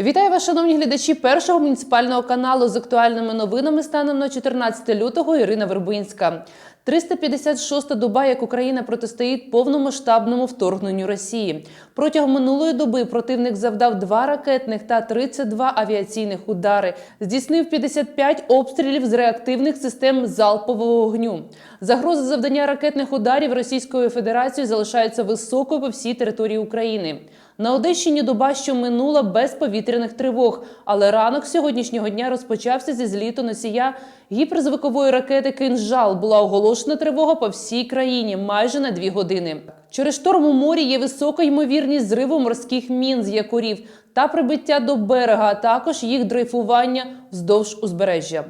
Вітаю вас, шановні глядачі першого муніципального каналу з актуальними новинами станом на 14 лютого. Ірина Вербинська. 356-та доба, як Україна протистоїть повномасштабному вторгненню Росії. Протягом минулої доби противник завдав два ракетних та 32 авіаційних удари, здійснив 55 обстрілів з реактивних систем залпового вогню. Загроза завдання ракетних ударів Російською Федерацією залишається високою по всій території України. На Одещині доба, що минула без повітряних тривог, але ранок сьогоднішнього дня розпочався зі зліту носія гіперзвукової ракети «Кинжал». Була оголошена тривога по всій країні майже на дві години. Через шторм у морі є висока ймовірність зриву морських мін з якорів та прибиття до берега, а також їх дрейфування вздовж узбережжя.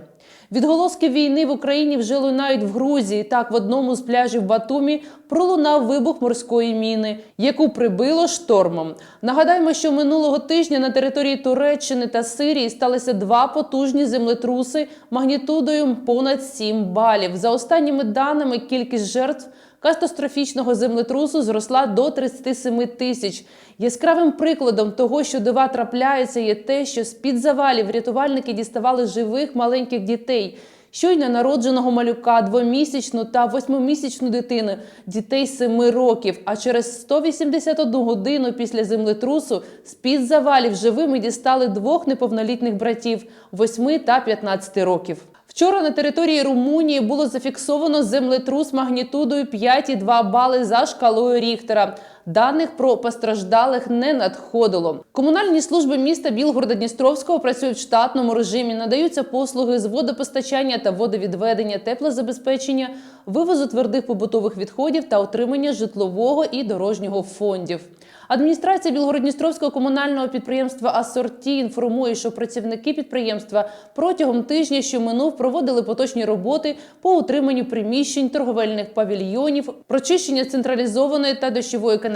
Відголоски війни в Україні вже лунають в Грузії. Так, в одному з пляжів Батумі пролунав вибух морської міни, яку прибило штормом. Нагадаємо, що минулого тижня на території Туреччини та Сирії сталися два потужні землетруси магнітудою понад 7 балів. За останніми даними, кількість жертв катастрофічного землетрусу зросла до 37 тисяч. Яскравим прикладом того, що дива трапляються, є те, що з-під завалів рятувальники діставали живих маленьких дітей. Щойно народженого малюка, двомісячну та восьмимісячну дитину, дітей семи років. А через 181 годину після землетрусу з-під завалів живими дістали двох неповнолітніх братів 8 та 15 років. Вчора на території Румунії було зафіксовано землетрус магнітудою 5,2 бали за шкалою Ріхтера. Даних про постраждалих не надходило. Комунальні служби міста Білгорода-Дністровського працюють в штатному режимі. Надаються послуги з водопостачання та водовідведення, теплозабезпечення, вивозу твердих побутових відходів та отримання житлового і дорожнього фондів. Адміністрація Білгородністровського комунального підприємства Асорті інформує, що працівники підприємства протягом тижня, що минув, проводили поточні роботи по утриманню приміщень, торговельних павільйонів, прочищення централізованої та дощової каналізації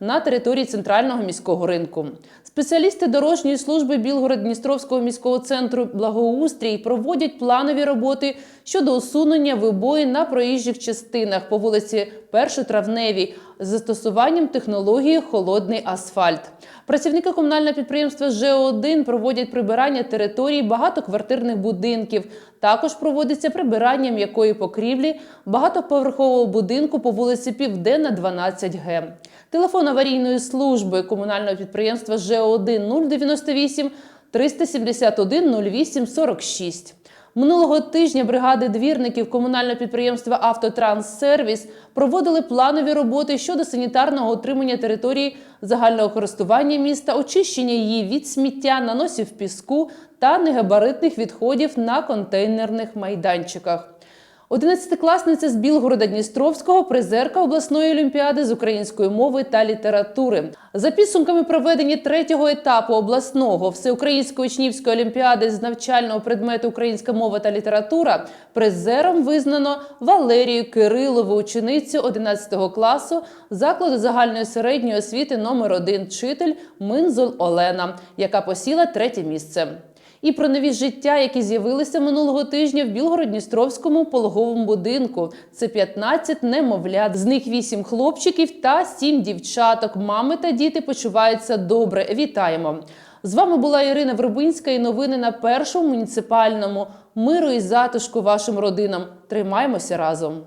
на території центрального міського ринку. Спеціалісти дорожньої служби Білгород-Дністровського міського центру благоустрій проводять планові роботи щодо усунення вибоїн на проїжджих частинах по вулиці Першотравневій з застосуванням технології холодний асфальт. Працівники комунального підприємства ЖО1 проводять прибирання територій багатоквартирних будинків. Також проводиться прибирання м'якої покрівлі багатоповерхового будинку по вулиці Південна, 12Г. Телефон аварійної служби комунального підприємства ЖО1 098 371 08 46. Минулого тижня бригади двірників комунального підприємства Автотранссервіс проводили планові роботи щодо санітарного утримання території загального користування міста, очищення її від сміття, наносів піску та негабаритних відходів на контейнерних майданчиках. Одинадцятикласниця з Білгорода Дністровського, призерка обласної олімпіади з української мови та літератури. За підсумками проведення третього етапу обласного всеукраїнської учнівської олімпіади з навчального предмету українська мова та література призером визнано Валерію Кирилову, ученицю 11 класу закладу загальної середньої освіти номер 1 вчитель Минзол Олена, яка посіла третє місце і про нові життя, які з'явилися минулого тижня в Білгород-Дністровському пологовому будинку. Це 15 немовлят, з них 8 хлопчиків та 7 дівчаток. Мами та діти почуваються добре. Вітаємо! З вами була Ірина Вербинська і новини на першому муніципальному. Миру і затишку вашим родинам. Тримаємося разом.